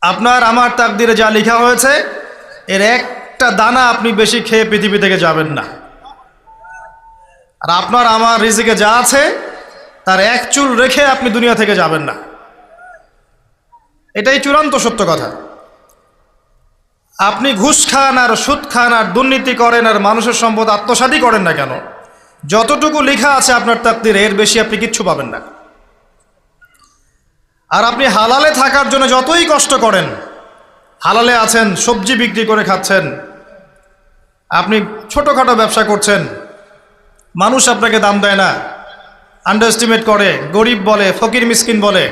আপনার, আমার তাকদিরে যা লেখা হয়েছে, এর একটা দানা আপনি বেশি খেয়ে পৃথিবী থেকে যাবেন না। আর আপনার, আমার রিজিকে যা আছে, তার এক চুল রেখে আপনি দুনিয়া থেকে যাবেন না। এটাই চূড়ান্ত সত্য কথা। আপনি ঘুষ খান আর সুদ খান আর দুর্নীতি করেন আর মানুষের সম্পদ আত্মসাদী করেন না কেন? যতটুকু লেখা আছে আপনার তাকদিরে, এর বেশি আপনি কিচ্ছু পাবেন না। আর আপনি হালালে থাকার জন্য যতই কষ্ট করেন, হালালে আছেন, সবজি বিক্রি করে খাচ্ছেন, আপনি ছোটোখাটো ব্যবসা করছেন, মানুষ আপনাকে দাম দেয় না আন্ডার এস্টিমেট করে, গরিব বলে, ফকির মিসকিন বলে,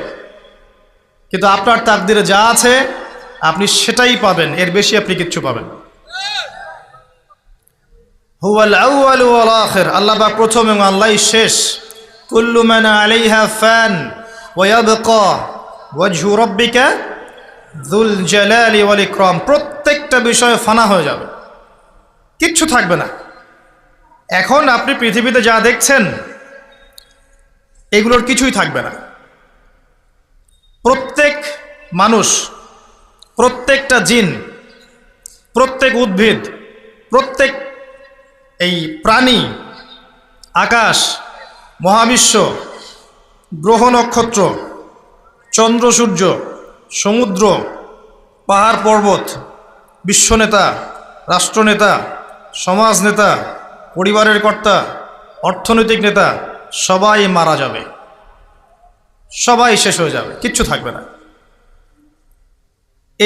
কিন্তু আপনার তাকদিরে যা আছে, আপনি সেটাই পাবেন, এর বেশি আপনি কিচ্ছু পাবেন। হুয়াল আখির, আল্লাহ প্রথম এবং আল্লাহ শেষ, কুল্লু মান আলাইহা ফান ওয়া ইয়াবকা ওয়াজহু রাব্বিকা যুল জালালি ওয়াল প্রত্যেকটা বিষয় ফানা হয়ে যাবে। কিচ্ছু থাকবে না। এখন আপনি পৃথিবীতে যা দেখছেন, এগুলোর কিছুই থাকবে না। প্রত্যেক মানুষ, প্রত্যেকটা জিন, প্রত্যেক উদ্ভিদ, প্রত্যেক এই প্রাণী, আকাশ, মহাবিশ্ব গ্রহ নক্ষত্র, চন্দ্র, সূর্য, সমুদ্র, পাহাড়, পর্বত, বিশ্বনেতা, রাষ্ট্রনেতা সমাজ নেতা পরিবারের কর্তা, অর্থনৈতিক নেতা, সবাই মারা যাবে। সবাই শেষ হয়ে যাবে, কিচ্ছু থাকবে না।